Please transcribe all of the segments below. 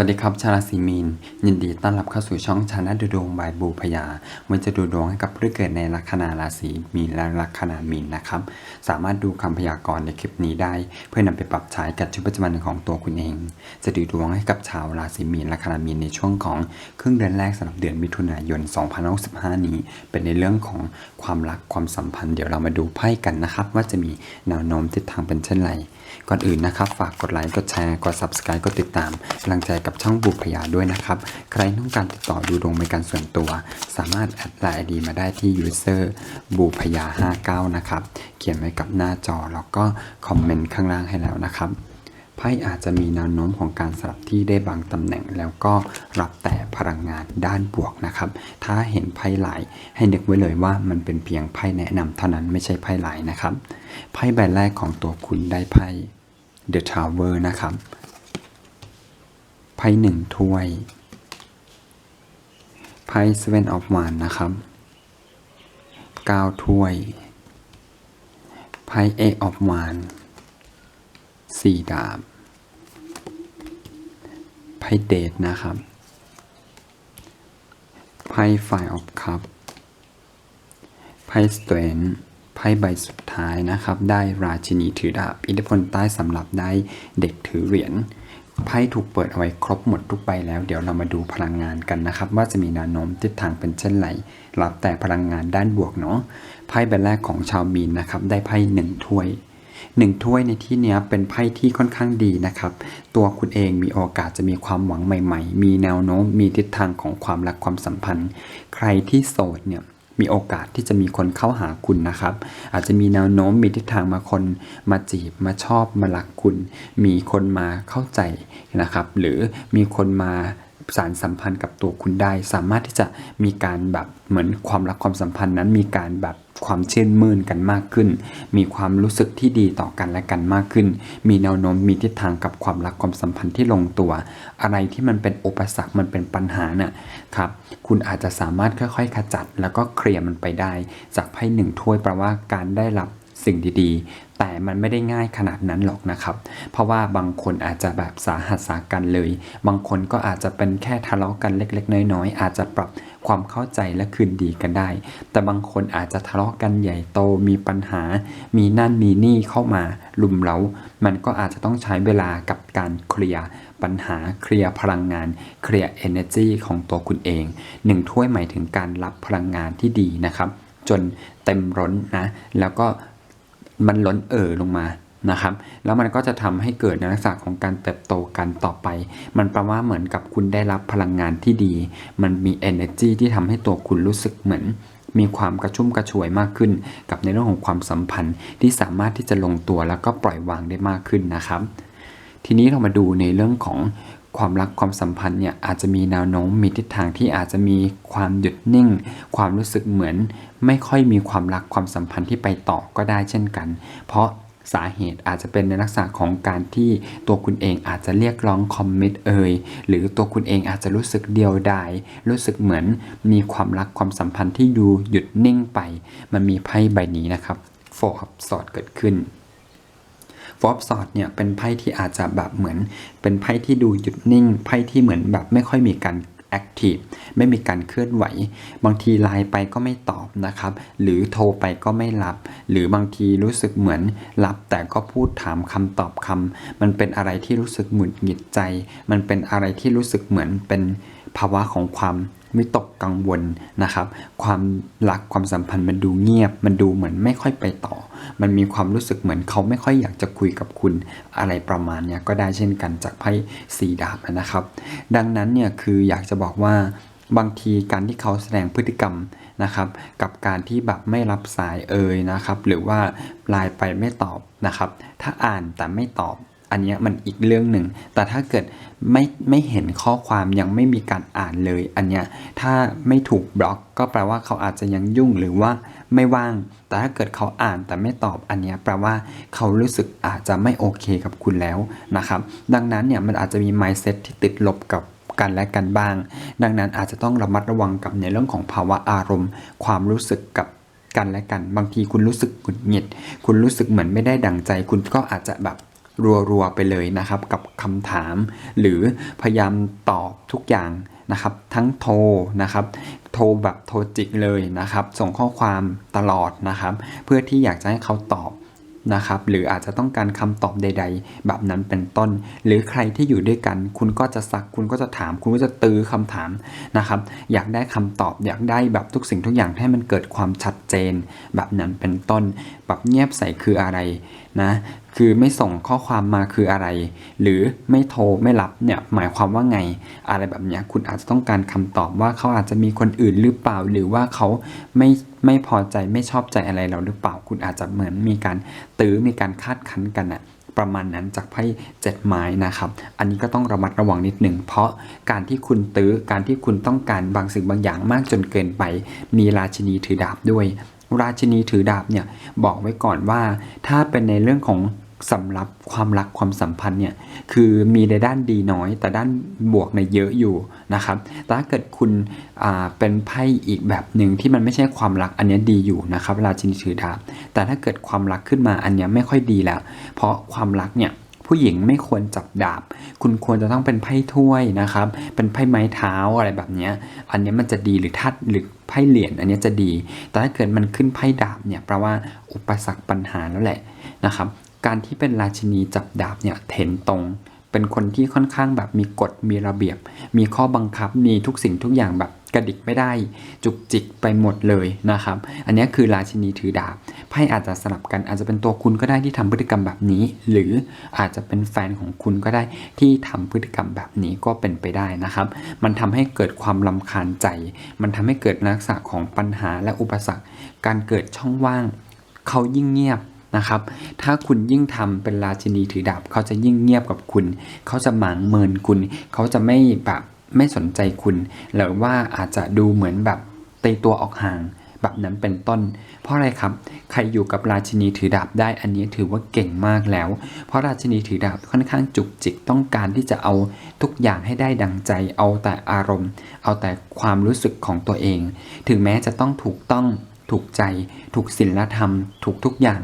วัสดีครับ ชาวราศีมีน ยินดีต้อนรับเข้าสู่ช่องชาแนลดูดวงบายบูพยาวันจะดูดวงให้กับผู้เกิดในลัคนาราศีมีนและลัคนามีนนะครับ สามารถดูคำพยากรณ์ในคลิปนี้ได้ เพื่อนำไปปรับใช้กับชีวิตประจำวันของตัวคุณเอง จะดูดวงให้กับชาวราศีมีนลัคนามีนในช่วงของครึ่งเดือนแรกสำหรับเดือนมิถุนายน2565 นี้ เป็นในเรื่องของความรักความสัมพันธ์เดี๋ยวเรามาดูไพ่กันนะครับ ว่าจะมีแนวโน้มทิศทางเป็นเช่นไร ก่อนอื่นนะครับ ฝากกดไลค์ กดแชร์ กด subscribe กดติดตามกำลังใจกับช่องบุพยาด้วยนะครับ ใครต้องการติดต่อดูดวงเป็นการส่วนตัว สามารถแอดไลน์ดีมาได้ที่ user บุพยา59 นะครับ เขียนไว้กับหน้าจอแล้วก็คอมเมนต์ข้างล่างให้แล้วนะครับ ไพ่อาจจะมีแนวโน้มของการสลับที่ได้บางตำแหน่ง แล้วก็รับแต่พลังงานด้านบวกนะครับ ถ้าเห็นไพ่หลายให้นึกไว้เลยว่ามันเป็นเพียงไพ่แนะนำเท่านั้นไม่ใช่ไพ่หลายนะครับ ไพ่ใบแรกของตัวคุณได้ไพ่ The Tower นะครับ ไพ่หนึ่งถ้วย ไพ่ Seven of Wands นะครับเก้าถ้วย ไพ่ Eight of Wands สี่ดาบ ไพ่เดทนะครับไพ่ Five of Cup ไพ่สเตนไพ่ใบสุดท้ายนะครับ ได้ราชินีถือดาบ อิทธิพลใต้สำหรับได้เด็กถือเหรียญไพ่ถูกเปิดเอาไว้ครบหมดทุกใบแล้ว เดี๋ยวเรามาดูพลังงานกันนะครับ ว่าจะมีแนวโน้มทิศทางเป็นเช่นไรรับแต่พลังงานด้านบวกเนาะไพ่ใบแรกของชาวมีนนะครับ ได้ไพ่หนึ่งถ้วย หนึ่งถ้วยในที่นี้เป็นไพ่ที่ค่อนข้างดีนะครับ ตัวคุณเองมีโอกาสจะมีความหวังใหม่ ๆ มีแนวโน้ม มีทิศทางของความรักความสัมพันธ์ ใครที่โสดเนี่ยมีโอกาสที่จะมีคนเข้าหาคุณนะครับ อาจจะมีแนวโน้มมีทิศทางมาคนมาจีบมาชอบมารักคุณ มีคนมาเข้าใจนะครับ หรือมีคนมาสารสัมพันธ์กับตัวคุณได้ สามารถที่จะมีการแบบเหมือนความรักความสัมพันธ์นั้นมีการแบบ ความชื่นมื่นกันมากขึ้น มีความรู้สึกที่ดีต่อกันและกันมากขึ้น มีแนวโน้มมีทิศทางกับความรักความสัมพันธ์ที่ลงตัว อะไรที่มันเป็นอุปสรรคมันเป็นปัญหาน่ะครับคุณอาจจะสามารถค่อยๆ ขจัด แล้วก็เคลียร์มันไปได้ จากไพ่หนึ่งถ้วยแปลว่าการได้รับ สิ่งดีๆ แต่มันไม่ได้ง่ายขนาดนั้นหรอกนะครับ เพราะว่าบางคนอาจจะแบบสาหัสสากันเลย บางคนก็อาจจะเป็นแค่ทะเลาะกันเล็ก ๆ น้อยๆอาจจะปรับความเข้าใจและคืนดีกันได้ แต่บางคนอาจจะทะเลาะกันใหญ่โตมีปัญหา มีนั่นมีนี่เข้ามาลุมเร้ามันก็อาจจะต้องใช้เวลากับการเคลียร์ปัญหาเคลียร์พลังงานเคลียร์ energy ของตัวคุณเองหนึ่งถ้วยหมายถึงการรับพลังงานที่ดีนะครับ จนเต็มร้นนะ แล้วก็ มันล้นเอ่อลงมานะครับ แล้วมันก็จะทำให้เกิดในลักษณะของการเติบโตกันต่อไป มันแปลว่าเหมือนกับคุณได้รับพลังงานที่ดี มันมี energy ที่ทำให้ตัวคุณรู้สึกเหมือน มีความกระชุ่มกระชวยมากขึ้น กับในเรื่องของความสัมพันธ์ที่สามารถที่จะลงตัวแล้วก็ปล่อยวางได้มากขึ้นนะครับ ทีนี้เรามาดูในเรื่องของ ความรักความสัมพันธ์เนี่ยอาจจะมีแนวโน้มมีทิศทางที่อาจจะมีความหยุดนิ่ง ความรู้สึกเหมือน ไม่ค่อยมีความรักความสัมพันธ์ที่ไปต่อก็ได้เช่นกัน เพราะสาเหตุอาจจะเป็นในลักษณะของการที่ตัวคุณเองอาจจะเรียกร้องคอมมิตเอ่ยหรือตัวคุณเองอาจจะรู้สึกเดียวดายรู้สึกเหมือนมีความรักความสัมพันธ์ที่ดูหยุดนิ่งไป มันมีไพ่ใบนี้นะครับโฟร์สอดเกิดขึ้น ฟอบสอดเนี่ยเป็นไพ่ที่อาจจะแบบเหมือน เป็นไพ่ที่ดูหยุดนิ่ง ไพ่ที่เหมือนแบบไม่ค่อยมีการแอคทีฟไม่มีการเคลื่อนไหว บางทีไลน์ไปก็ไม่ตอบนะครับ หรือโทรไปก็ไม่รับ หรือบางทีรู้สึกเหมือนรับ แต่ก็พูดถามคำตอบคำมันเป็นอะไรที่รู้สึกหงุดหงิดใจ มันเป็นอะไรที่รู้สึกเหมือนเป็นภาวะของความ วิตกกังวลนะครับ ความรักความสัมพันธ์มันดูเงียบ มันดูเหมือนไม่ค่อยไปต่อ มันมีความรู้สึกเหมือนเขาไม่ค่อยอยากจะคุยกับคุณอะไรประมาณเนี้ยก็ได้เช่นกันจากไพ่สีดาบนะครับ ดังนั้นเนี่ยคืออยากจะบอกว่าบางทีการที่เขาแสดงพฤติกรรมนะครับกับการที่แบบไม่รับสายเอ่ยนะครับ หรือว่าไลน์ไปไม่ตอบนะครับ ถ้าอ่านแต่ไม่ตอบ อันเนี้ยมันอีกเรื่องหนึ่ง แต่ถ้าเกิดไม่ไม่เห็นข้อความยังไม่มีการอ่านเลย อันเนี้ยถ้าไม่ถูกบล็อกก็แปลว่าเขาอาจจะยังยุ่งหรือว่าไม่ว่าง แต่ถ้าเกิดเขาอ่านแต่ไม่ตอบอันเนี้ยแปลว่าเขารู้สึกอาจจะไม่โอเคกับคุณแล้วนะครับ ดังนั้นเนี่ยมันอาจจะมี mindset ที่ติดลบกับกันและกันบ้าง ดังนั้นอาจจะต้องระมัดระวังกับในเรื่องของภาวะอารมณ์ ความรู้สึกกับกันและกัน บางทีคุณรู้สึกหงุดหงิด คุณรู้สึกเหมือนไม่ได้ดั่งใจ คุณก็อาจจะแบบ รัวๆไปเลยนะครับกับคำถาม หรือพยายามตอบทุกอย่างนะครับ ทั้งโทรนะครับ โทรแบบโทรจิกเลยนะครับ ส่งข้อความตลอดนะครับ เพื่อที่อยากจะให้เขาตอบ นะครับหรืออาจจะต้องการคำตอบใด ๆ แบบนั้นเป็นต้น หรือใครที่อยู่ด้วยกัน คุณก็จะซักคุณก็จะถาม คุณก็จะตื้อคำถามนะครับ อยากได้คำตอบอยากได้แบบทุกสิ่งทุกอย่างให้มันเกิดความชัดเจน แบบนั้นเป็นต้น แบบเงียบใส่คืออะไรนะคือไม่ส่งข้อความมาคืออะไร หรือไม่โทรไม่รับเนี่ยหมายความว่าไง อะไรแบบเนี้ยคุณอาจจะต้องการคำตอบว่าเขาอาจจะมีคนอื่นหรือเปล่า หรือว่าเขาไม่ไม่พอใจไม่ชอบใจอะไรเราหรือเปล่าคุณอาจจะเหมือนมีการตื้อมีการคาดคั้นกันอะประมาณนั้นจากไพ่เจ็ดไม้นะครับ อันนี้ก็ต้องระมัดระวังนิดหนึ่ง เพราะการที่คุณตื้อการที่คุณต้องการบางสิ่งบางอย่างมากจนเกินไป มีราชินีถือดาบด้วย ราชินีถือดาบเนี่ยบอกไว้ก่อนว่า ถ้าเป็นในเรื่องของ สำหรับความรักความสัมพันธ์เนี่ยคือมีในด้านดีน้อย แต่ด้านบวกในเยอะอยู่นะครับแต่ถ้าเกิดคุณเป็นไพ่อีกแบบหนึ่งที่มันไม่ใช่ความรักอันนี้ดีอยู่นะครับราชินถือดาบแต่ถ้าเกิดความรักขึ้นมาอันนี้ไม่ค่อยดีแล้ว เพราะความรักเนี่ยผู้หญิงไม่ควรจับดาบ คุณควรจะต้องเป็นไพ่ถ้วยนะครับ เป็นไพ่ไม้เท้าอะไรแบบนี้ อันนี้มันจะดีหรือทัดหรือไพ่เหรียญอันนี้จะดี แต่ถ้าเกิดมันขึ้นไพ่ดาบเนี่ยแปลว่าอุปสรรคปัญหาแล้วแหละนะครับ การที่เป็นราชินีจับดาบเนี่ยเห็นตรง เป็นคนที่ค่อนข้างแบบมีกฎมีระเบียบ มีข้อบังคับมีทุกสิ่งทุกอย่างแบบกระดิกไม่ได้จุกจิกไปหมดเลยนะครับ อันนี้คือราชินีถือดาบไพ่อาจจะสลับกันอาจจะเป็นตัวคุณก็ได้ที่ทำพฤติกรรมแบบนี้ หรืออาจจะเป็นแฟนของคุณก็ได้ที่ทำพฤติกรรมแบบนี้ก็เป็นไปได้นะครับ มันทำให้เกิดความลำคาญใจ มันทำให้เกิดลักษณะของปัญหาและอุปสรรค การเกิดช่องว่าง เขายิ่งเงียบ นะครับ ถ้าคุณยิ่งทำเป็นราชินีถือดาบเขาจะยิ่งเงียบกับคุณ เขาจะหมางเมินคุณ เขาจะไม่แบบไม่สนใจคุณ หรือว่าอาจจะดูเหมือนแบบตีตัวออกห่างแบบนั้นเป็นต้น เพราะอะไรครับ ใครอยู่กับราชินีถือดาบได้ อันนี้ถือว่าเก่งมากแล้ว เพราะราชินีถือดาบค่อนข้างจุกจิกต้องการที่จะเอาทุกอย่างให้ได้ดังใจ เอาแต่อารมณ์ เอาแต่ความรู้สึกของตัวเอง ถึงแม้จะต้องถูกต้องถูกใจ ถูกศีลธรรม ถูกทุกอย่าง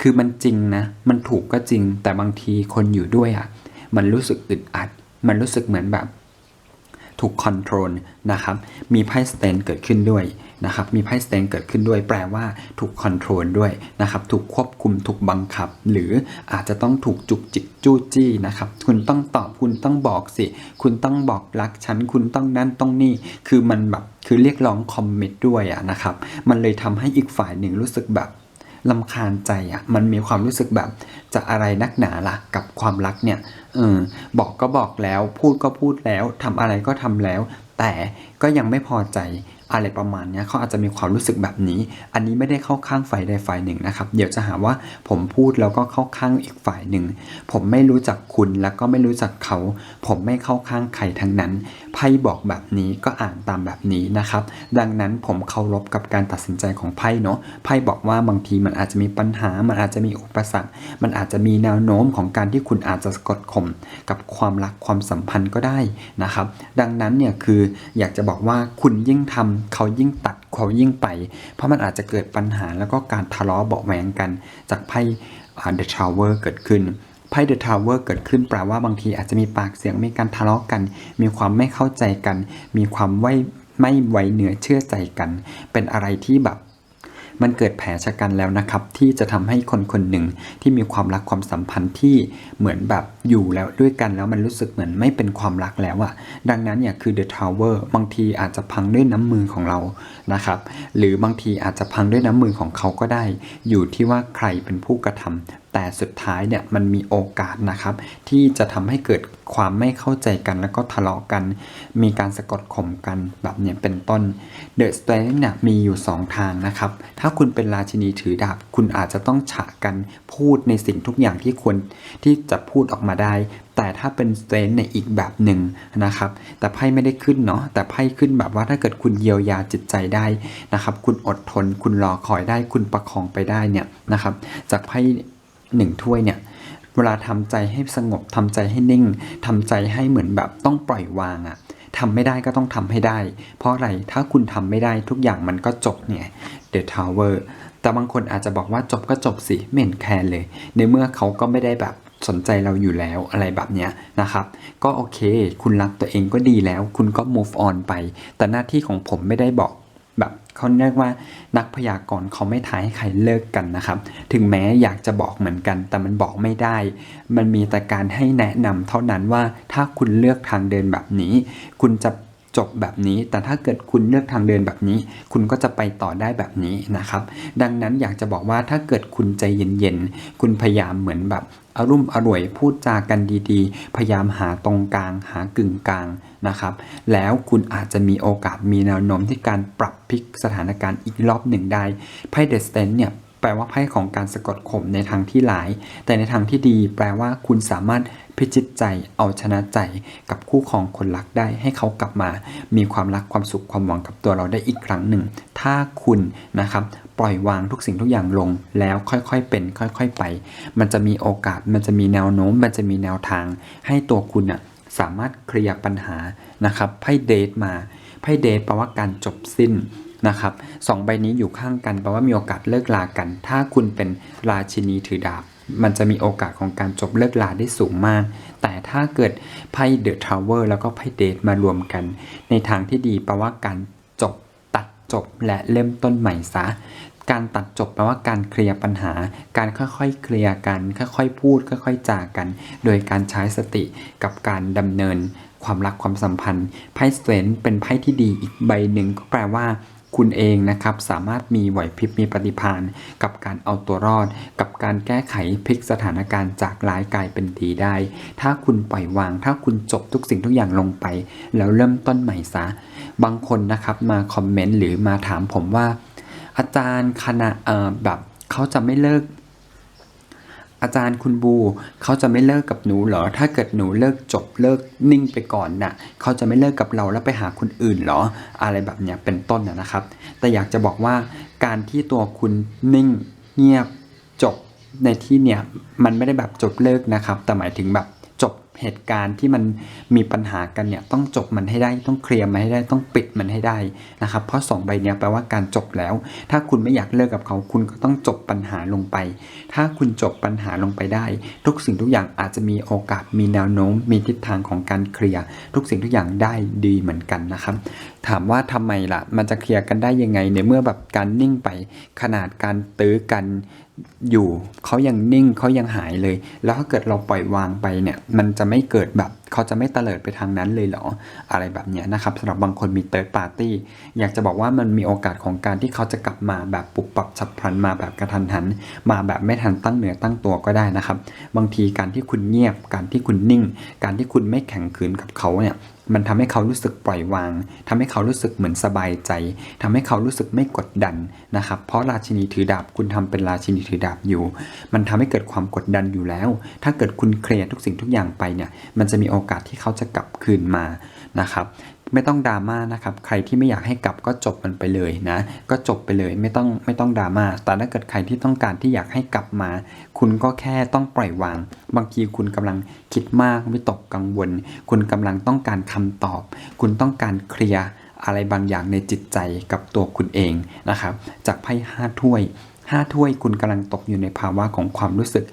คือมันจริงนะ มันถูกก็จริง แต่บางทีคนอยู่ด้วยอะ มันรู้สึกอึดอัด มันรู้สึกเหมือนแบบถูกคอนโทรลนะครับ มีไพ่สเตนเกิดขึ้นด้วยนะครับ มีไพ่สเตนเกิดขึ้นด้วย แปลว่าถูกคอนโทรลด้วยนะครับ ถูกควบคุม ถูกบังคับ หรืออาจจะต้องถูกจุกจิกจู้จี้นะครับ คุณต้องตอบ คุณต้องบอกสิ คุณต้องบอกรักฉัน คุณต้องนั่นต้องนี่ คือมันแบบ คือเรียกร้องคอมมิตด้วยอะนะครับ มันเลยทำให้อีกฝ่ายหนึ่งรู้สึกแบบ ลำคาญใจอะมันมีความรู้สึกแบบจะอะไรนักหนาล่ะกับความรักเนี่ยเออบอกก็บอกแล้วพูดก็พูดแล้วทำอะไรก็ทำแล้ว แต่ก็ยังไม่พอใจ อะไรประมาณนี้เขาอาจจะมีความรู้สึกแบบนี้ อันนี้ไม่ได้เข้าข้างฝ่ายใดฝ่ายหนึ่งนะครับ เดี๋ยวจะหาว่าผมพูดแล้วก็เข้าข้างอีกฝ่ายหนึ่ง ผมไม่รู้จักคุณแล้วก็ไม่รู้จักเขา ผมไม่เข้าข้างใครทั้งนั้น ไพ่บอกแบบนี้ก็อ่านตามแบบนี้นะครับ ดังนั้นผมเคารพกับการตัดสินใจของไพ่เนาะ ไพ่บอกว่าบางทีมันอาจจะมีปัญหา มันอาจจะมีอุปสรรค มันอาจจะมีแนวโน้มของการที่คุณอาจจะกดข่มกับความรักความสัมพันธ์ก็ได้นะครับ ดังนั้นเนี่ยคืออยากจะบอกว่าคุณยิ่งทำเขายิ่งตัดเขายิ่งไป เพราะมันอาจจะเกิดปัญหาแล้วก็การทะเลาะเบาะแวงกันจากไพ่ The Tower เกิดขึ้นไพ่ The Tower เกิดขึ้นแปลว่าบางทีอาจจะมีปากเสียงมีการทะเลาะกัน มีความไม่เข้าใจกัน มีความไว้ไม่ไว้เนื้อเชื่อใจกัน เป็นอะไรที่แบบ มันเกิดแผลชะกันแล้วนะครับ ที่จะทำให้คนคนหนึ่งที่มีความรักความสัมพันธ์ที่เหมือนแบบอยู่แล้วด้วยกันแล้วมันรู้สึกเหมือนไม่เป็นความรักแล้วอะดังนั้นเนี่ยคือ The Tower บางทีอาจจะพังด้วยน้ำมือของเรานะครับหรือบางทีอาจจะพังด้วยน้ำมือของเขาก็ได้ อยู่ที่ว่าใครเป็นผู้กระทำ แต่สุดท้ายเนี่ยมันมีโอกาสนะครับ ที่จะทำให้เกิดความไม่เข้าใจกันแล้วก็ทะเลาะกัน มีการสะกดข่มกันแบบเนี้ยเป็นต้น The Strength เนี่ยมีอยู่ 2 ทางนะครับ ถ้าคุณเป็นราชินีถือดาบ คุณอาจจะต้องฉะกันพูดในสิ่งทุกอย่างที่ควรที่จะพูดออกมาได้ แต่ถ้าเป็น Strength ในอีกแบบหนึ่งนะครับ แต่ไพ่ไม่ได้ขึ้นเนาะแต่ไพ่ขึ้นแบบว่าถ้าเกิดคุณเยียวยาจิตใจได้นะครับ คุณอดทน คุณรอคอยได้ คุณประคองไปได้เนี่ยนะครับ จากไพ่ หนึ่งถ้วยเนี่ยเวลาทำใจให้สงบทำใจให้นิ่งทำใจให้เหมือนแบบต้องปล่อยวางอะทำไม่ได้ก็ต้องทำให้ได้ เพราะอะไรถ้าคุณทำไม่ได้ทุกอย่างมันก็จบเนี่ย The Tower แต่บางคนอาจจะบอกว่าจบก็จบสิไม่เห็นแคร์เลย ในเมื่อเขาก็ไม่ได้แบบสนใจเราอยู่แล้วอะไรแบบเนี้ยนะครับ ก็โอเค คุณรักตัวเองก็ดีแล้ว คุณก็ move on ไป แต่หน้าที่ของผมไม่ได้บอก เขาเรียกว่านักพยากรณ์เขาไม่ท้ายให้ใครเลิกกันนะครับ ถึงแม้อยากจะบอกเหมือนกัน แต่มันบอกไม่ได้ มันมีแต่การให้แนะนำเท่านั้นว่าถ้าคุณเลือกทางเดินแบบนี้ คุณจะ จบแบบนี้ แต่ถ้าเกิดคุณเลือกทางเดินแบบนี้ คุณก็จะไปต่อได้แบบนี้นะครับ ดังนั้นอยากจะบอกว่าถ้าเกิดคุณใจเย็นๆ คุณพยายามเหมือนแบบอารมณ์อร่วยพูดจากันดีๆ พยายามหาตรงกลาง หากึ่งกลางนะครับ แล้วคุณอาจจะมีโอกาสมีแนวโน้มที่การปรับพลิกสถานการณ์อีกรอบหนึ่งได้ไพ่เดสเตนเนี่ยแปลว่าไพ่ของการสะกดข่มในทางที่ร้าย แต่ในทางที่ดีแปลว่าคุณสามารถ พิจิตใจเอาชนะใจกับคู่ครองคนรักได้ให้เขากลับมา มีความรักความสุขความหวังกับตัวเราได้อีกครั้งหนึ่ง ถ้าคุณนะครับปล่อยวางทุกสิ่งทุกอย่างลง แล้วค่อยๆเป็น ค่อยๆไป มันจะมีโอกาสมันจะมีแนวโน้ม มันจะมีแนวทาง ให้ตัวคุณน่ะสามารถเคลียร์ปัญหานะครับไพ่เดทมาไพ่เดทแปลว่าการจบสิ้นนะครับสองใบนี้อยู่ข้างกันแปลว่ามีโอกาสเลิกลากัน ถ้าคุณเป็นราชินีถือดาบ มันจะมีโอกาสของการจบเลิกลาได้สูงมาก แต่ถ้าเกิดไพ่เดอะทาวเวอร์แล้วก็ไพ่เดทมารวมกัน ในทางที่ดีแปลว่าการจบตัดจบและเริ่มต้นใหม่ซะการตัดจบแปลว่าการเคลียร์ปัญหา การค่อยๆเคลียร์กัน ค่อยๆพูด ค่อยๆจากัน โดยการใช้สติกับการดำเนิน ความรักความสัมพันธ์ไพ่สเตนเป็นไพ่ที่ดีอีกใบหนึ่งก็แปลว่า คุณเองนะครับ สามารถมีไหวพริบมีปฏิภาณกับการเอาตัวรอด กับการแก้ไขพลิกสถานการณ์จากร้ายกลายเป็นดีได้ ถ้าคุณปล่อยวาง ถ้าคุณจบทุกสิ่งทุกอย่างลงไป แล้วเริ่มต้นใหม่ซะ บางคนนะครับมาคอมเมนต์หรือมาถามผมว่า อาจารย์คณะแบบเขาจะไม่เลิก อาจารย์คุณบู เขาจะไม่เลิกกับหนูเหรอ ถ้าเกิดหนูเลิกจบเลิกนิ่งไปก่อนน่ะ เขาจะไม่เลิกกับเราแล้วไปหาคนอื่นเหรอ อะไรแบบเนี้ยเป็นต้นนะครับ แต่อยากจะบอกว่าการที่ตัวคุณนิ่งเงียบจบในที่เนี่ยมันไม่ได้แบบจบเลิกนะครับ แต่หมายถึงแบบ เหตุการณ์ที่มันมีปัญหากันเนี่ยต้องจบมันให้ได้ต้องเคลียร์มันให้ได้ต้องปิดมันให้ได้นะครับเพราะสองใบเนี้ยแปลว่าการจบแล้ว ถ้าคุณไม่อยากเลิกกับเขาคุณก็ต้องจบปัญหาลงไป ถ้าคุณจบปัญหาลงไปได้ ทุกสิ่งทุกอย่างอาจจะมีโอกาสมีแนวโน้ม มีทิศทางของการเคลียร์ทุกสิ่งทุกอย่างได้ดีเหมือนกันนะครับ ถามว่าทำไมล่ะ มันจะเคลียร์กันได้ยังไงในเมื่อแบบการนิ่งไปขนาดการตื้อกันอยู่เขายังนิ่งเขายังหายเลย แล้วถ้าเกิดเราปล่อยวางไปเนี่ย มันจะไม่เกิดแบบเขาจะไม่เตลิดไปทางนั้นเลยเหรอ อะไรแบบนี้นะครับสำหรับบางคนมีเติร์ดปาร์ตี้อยากจะบอกว่ามันมีโอกาสของการที่เขาจะกลับมาแบบปุบปับฉับพลันมาแบบกระทันหัน มาแบบไม่ทันตั้งเหนือตั้งตัวก็ได้นะครับ บางทีการที่คุณเงียบ การที่คุณนิ่ง การที่คุณไม่แข็งขืนกับเขาเนี่ยมันทำให้เขารู้สึกปล่อยวางทำให้เขารู้สึกเหมือนสบายใจทำให้เขารู้สึกไม่กดดันนะครับ เพราะราชินีถือดาบคุณทำเป็นราชินีถือดาบอยู่ มันทำให้เกิดความกดดันอยู่แล้ว ถ้าเกิดคุณเคลียร์ทุกสิ่งทุกอย่างไปเนี่ย มันจะมีโอโอกาสที่เขาจะกลับคืนมานะครับไม่ต้องดราม่านะครับ ใครที่ไม่อยากให้กลับก็จบมันไปเลยนะ ก็จบไปเลยไม่ต้องไม่ต้องดราม่า แต่ถ้าเกิดใครที่ต้องการที่อยากให้กลับมา คุณก็แค่ต้องปล่อยวาง บางทีคุณกำลังคิดมากวิตกกังวล คุณกำลังต้องการคำตอบ คุณต้องการเคลียร์อะไรบางอย่างในจิตใจกับตัวคุณเองนะครับ จากไพ่ห้าถ้วยห้าถ้วยคุณกำลังตกอยู่ในภาวะของความรู้สึก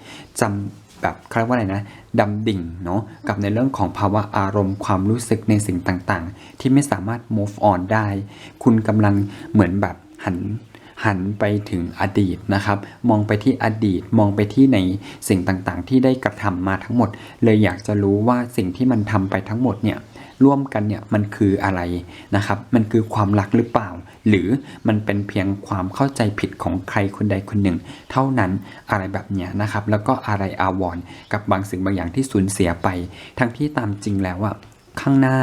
จำ แบบเขาเรียกว่าอะไรนะดำดิ่งเนาะกับในเรื่องของภาวะอารมณ์ความรู้สึกในสิ่งต่างๆ ที่ไม่สามารถ move on ได้ คุณกำลังเหมือนแบบหันหันไปถึงอดีตนะครับ มองไปที่อดีตมองไปที่ในสิ่งต่างๆ ที่ได้กระทำมาทั้งหมด เลยอยากจะรู้ว่าสิ่งที่มันทำไปทั้งหมดเนี่ยร่วมกันเนี่ยมันคืออะไรนะครับ มันคือความรักหรือเปล่า หรือมันเป็นเพียงความเข้าใจผิดของใครคนใดคนหนึ่ง เท่านั้นอะไรแบบเนี้ยนะครับ แล้วก็อะไรอาวรกับบางสิ่งบางอย่างที่สูญเสียไป ทั้งที่ตามจริงแล้วอะข้างหน้า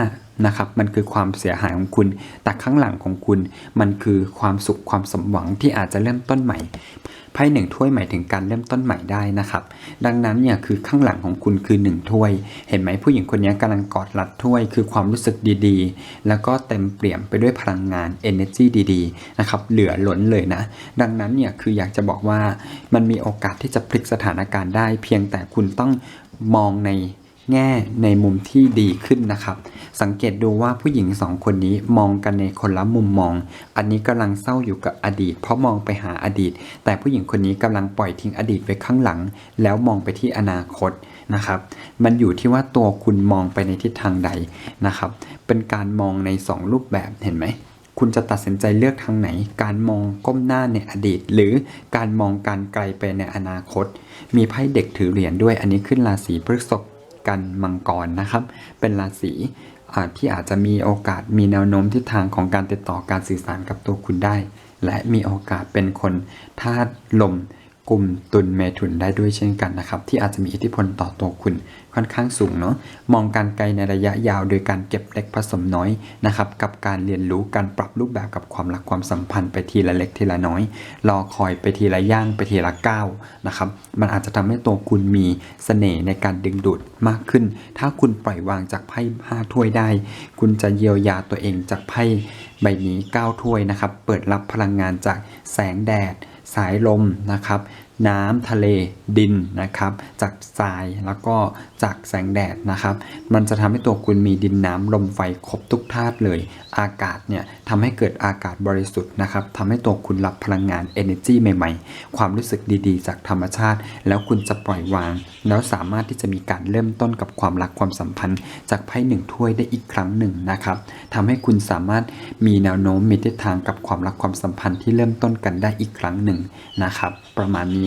นะครับ มันคือความเสียหายของคุณ แต่ข้างหลังของคุณ มันคือความสุขความสมหวังที่อาจจะเริ่มต้นใหม่ไพ่หนึ่งถ้วยหมายถึงการเริ่มต้นใหม่ได้นะครับ ดังนั้นเนี่ยคือข้างหลังของคุณคือหนึ่งถ้วย เห็นไหมผู้หญิงคนนี้กำลังกอดรัดถ้วย คือความรู้สึกดีๆ แล้วก็เต็มเปี่ยมไปด้วยพลังงาน energy ดีๆนะครับเหลือล้นเลยนะ ดังนั้นเนี่ยคืออยากจะบอกว่ามันมีโอกาสที่จะพลิกสถานการณ์ได้ เพียงแต่คุณต้องมองใน แง่ในมุมที่ดีขึ้นนะครับ สังเกตดูว่าผู้หญิงสองคนนี้มองกันในคนละมุมมอง อันนี้กำลังเศร้าอยู่กับอดีต เพราะมองไปหาอดีต แต่ผู้หญิงคนนี้กำลังปล่อยทิ้งอดีตไว้ข้างหลัง แล้วมองไปที่อนาคตนะครับ มันอยู่ที่ว่าตัวคุณมองไปในทิศทางใดนะครับ เป็นการมองใน 2 รูปแบบเห็นไหมคุณจะตัดสินใจเลือกทางไหน การมองก้มหน้าในอดีต หรือการมองการไกลไปในอนาคต มีไพ่เด็กถือเหรียญด้วย อันนี้ขึ้นราศีพฤษภ กันมังกรนะครับ เป็นราศีที่อาจจะมีโอกาสมีแนวโน้มทิศทางของการติดต่อการสื่อสารกับตัวคุณได้ และมีโอกาสเป็นคนธาตุลม กลุ่มตุลเมถุนได้ด้วยเช่นกันนะครับที่อาจจะมีอิทธิพลต่อตัวคุณค่อนข้างสูงเนาะมองการไกลในระยะยาวโดยการเก็บเล็กผสมน้อยนะครับกับการเรียนรู้การปรับรูปแบบกับความรักความสัมพันธ์ไปทีละเล็กทีละน้อย รอคอยไปทีละย่างไปทีละก้าวนะครับมันอาจจะทำให้ตัวคุณมีเสน่ห์ในการดึงดูดมากขึ้น ถ้าคุณปล่อยวางจากไพ่ห้าถ้วยได้ คุณจะเยียวยาตัวเองจากไพ่ใบนี้เก้าถ้วยนะครับเปิดรับพลังงานจากแสงแดด สายลมนะครับ น้ำทะเลดินนะครับ จากทรายแล้วก็จากแสงแดดนะครับ มันจะทำให้ตัวคุณมีดินน้ำลมไฟครบทุกธาตุเลย อากาศเนี่ยทำให้เกิดอากาศบริสุทธิ์นะครับทำให้ตัวคุณรับพลังงาน energy ใหม่ๆ ความรู้สึกดีๆ จากธรรมชาติ แล้วคุณจะปล่อยวาง แล้วสามารถที่จะมีการเริ่มต้นกับความรักความสัมพันธ์ จากไพ่หนึ่งถ้วยได้อีกครั้งหนึ่งนะครับทำให้คุณสามารถมีแนวโน้มมีทิศทางกับความรักความสัมพันธ์ที่เริ่มต้นกันได้อีกครั้งหนึ่งนะครับ ประมาณนี้